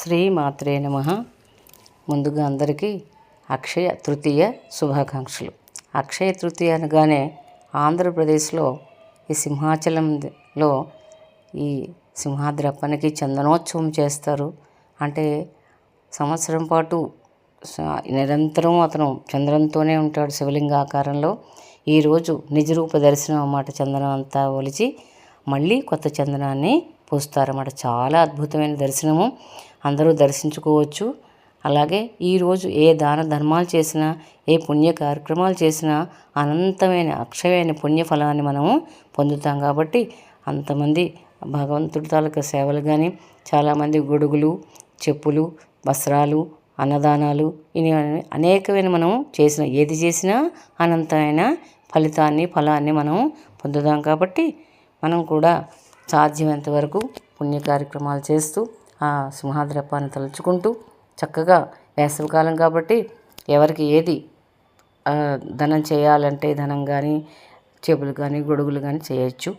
శ్రీ మాత్రే నమ. ముందుగా అందరికీ అక్షయ తృతీయ శుభాకాంక్షలు. అక్షయ తృతీయ అనగానే ఆంధ్రప్రదేశ్లో ఈ సింహాచలంలో ఈ సింహాద్రప్పనికి చందనోత్సవం చేస్తారు. అంటే సంవత్సరం పాటు నిరంతరం అతను చంద్రంతోనే ఉంటాడు శివలింగ ఆకారంలో ఈరోజు నిజరూప దర్శనం అన్నమాట చందనం అంతా ఒలిచి మళ్ళీ కొత్త చందనాన్ని పూస్తారన్నమాట. చాలా అద్భుతమైన దర్శనము. అందరూ దర్శించుకోవచ్చు. అలాగే ఈరోజు ఏ దాన ధర్మాలు చేసినా ఏ పుణ్య కార్యక్రమాలు చేసినా అనంతమైన అక్షయమైన పుణ్య ఫలాన్ని మనము పొందుతాం కాబట్టి అంతమంది భగవంతుడి తాలూకా సేవలు కానీ చాలామంది గొడుగులు చెప్పులు వస్త్రాలు అన్నదానాలు ఇని అనేకమైన మనం చేసిన ఏది చేసినా అనంతమైన ఫలితాన్ని ఫలాన్ని మనం పొందుతాం కాబట్టి మనం కూడా సాధ్యమైనంత వరకు పుణ్య కార్యక్రమాలు చేస్తూ ఆ సింహాద్రపాన్ని తలుచుకుంటూ చక్కగా వేసవికాలం కాబట్టి ఎవరికి ఏది ధనం చేయాలంటే ధనం కానీ చెప్పులు కానీ గొడుగులు కానీ చేయొచ్చు.